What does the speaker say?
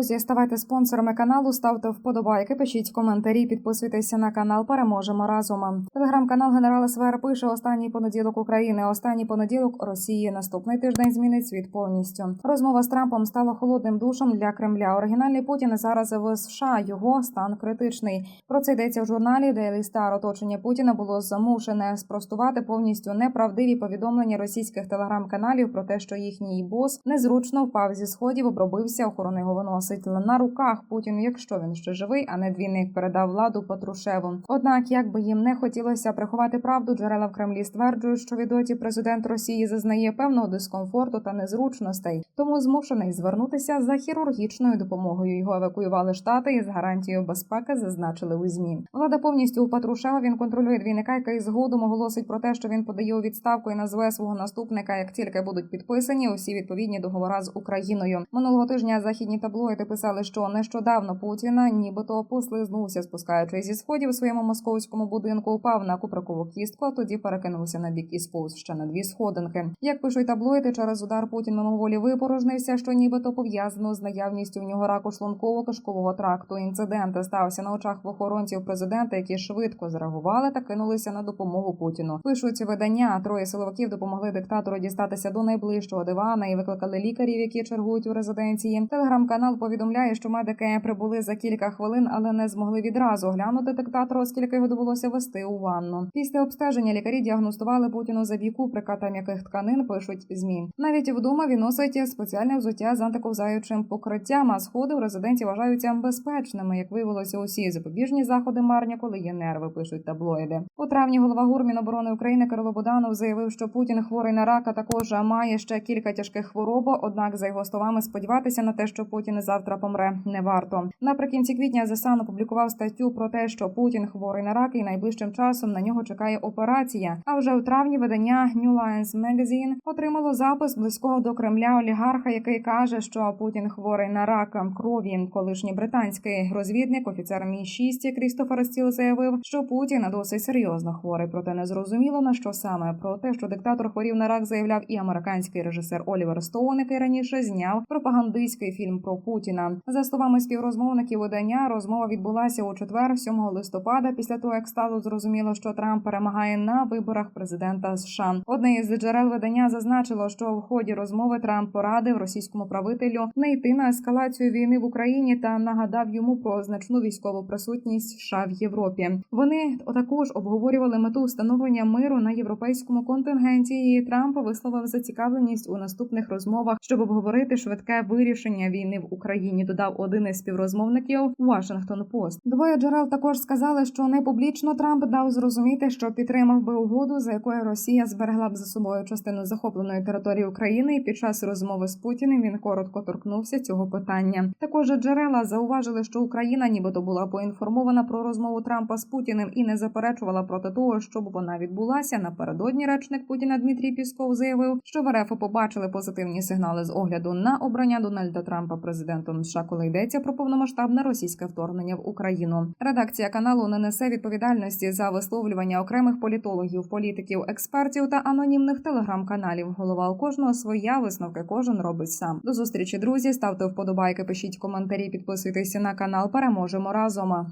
Друзі, ставайте спонсорами каналу, ставте вподобайки, пишіть коментарі, підписуйтеся на канал. Переможемо разом. Телеграм-канал Генерал СВР пише останній понеділок України. Останній понеділок Росії. Наступний тиждень змінить світ повністю. Розмова з Трампом стала холодним душем для Кремля. Оригінальний Путін зараз в США. Його стан критичний. Про це йдеться в журналі Daily Star. Оточення Путіна було замушене спростувати повністю неправдиві повідомлення російських телеграм-каналів про те, що їхній бос незручно впав зі сходів, обробився, охорона його виносить на руках. Путін, якщо він ще живий, а не двійник передав владу Патрушеву. Однак, як би їм не хотілося приховати правду, джерела в Кремлі стверджують, що відоті президент Росії зазнає певного дискомфорту та незручностей, тому змушений звернутися за хірургічною допомогою. Його евакуювали штати із гарантією безпеки, зазначили у змі. Влада повністю у Патрушева. Він контролює двійника, який згодом оголосить про те, що він подає у відставку і назве свого наступника, як тільки будуть підписані усі відповідні договори з Україною. Минулого тижня західні таблоїди писали, що нещодавно Путіна, нібито послизнувся, спускаючись зі сходів у своєму московському будинку, упав на куприкову кістку, а тоді перекинувся на бік і сповз ще на дві сходинки. Як пишуть таблоїди, через удар Путін мимоволі випорожнився, що нібито пов'язано з наявністю в нього раку шлунково-кишкового тракту. Інцидент стався на очах в охоронців президента, які швидко зреагували та кинулися на допомогу Путіну. Пишуть видання. Троє силовиків допомогли диктатору дістатися до найближчого дивана і викликали лікарів, які чергують у резиденції. Телеграм-канал повідомляє, що медики прибули за кілька хвилин, але не змогли відразу оглянути диктатора, оскільки його довелося вести у ванну. Після обстеження лікарі діагностували Путіну забійку приката м'яких тканин. Пишуть змі. Навіть вдома він носить спеціальне взуття з антиковзаючим покриттям. А сходи в резиденції вважаються безпечними. Як виявилося, усі запобіжні заходи марні, коли є нерви. Пишуть таблоїди. У травні голова ГУР Міноборони України Кирило Буданов заявив, що Путін хворий на рака також має ще кілька тяжких хвороб. Однак, за його словами, сподіватися на те, що Путін завтра помре, не варто. Наприкінці квітня The опублікував статтю про те, що Путін хворий на рак і найближчим часом на нього чекає операція. А вже у травні видання New Lines Magazine отримало запис близького до Кремля олігарха, який каже, що Путін хворий на рак крові. Колишній британський розвідник, офіцер Мі 6 Крістофер Стіл заявив, що Путін досить серйозно хворий, проте не зрозуміло на що саме про те, що диктатор хворів на рак, заявляв і американський режисер Олівер Стоун, який раніше зняв пропагандистський фільм про Путіна. За словами співрозмовників видання, розмова відбулася у четвер, 7 листопада, після того як стало зрозуміло, що Трамп перемагає на виборах президента США. Одне із джерел видання зазначило, що в ході розмови Трамп порадив російському правителю не йти на ескалацію війни в Україні та нагадав йому про значну військову присутність США в Європі. Вони також обговорювали мету встановлення миру на європейському контингенті. І Трамп висловив зацікавленість у наступних розмовах, щоб обговорити швидке вирішення війни в Україні. Додав один із співрозмовників Washington Post. Двоє джерел також сказали, що не публічно Трамп дав зрозуміти, що підтримав би угоду, за якою Росія зберегла б за собою частину захопленої території України. І під час розмови з Путіним він коротко торкнувся цього питання. Також джерела зауважили, що Україна, нібито була поінформована про розмову Трампа з Путіним і не заперечувала проти того, щоб вона відбулася. Напередодні речник Путіна Дмитрій Пісков заявив, що в РФ побачили позитивні сигнали з огляду на обрання Дональда Трампа президентом США, коли йдеться про повномасштабне російське вторгнення в Україну. Редакція каналу не несе відповідальності за висловлювання окремих політологів, політиків, експертів та анонімних телеграм-каналів. Голова у кожного своя висновки кожен робить сам. До зустрічі, друзі. Ставте вподобайки, пишіть коментарі, підписуйтесь на канал. Переможемо разом.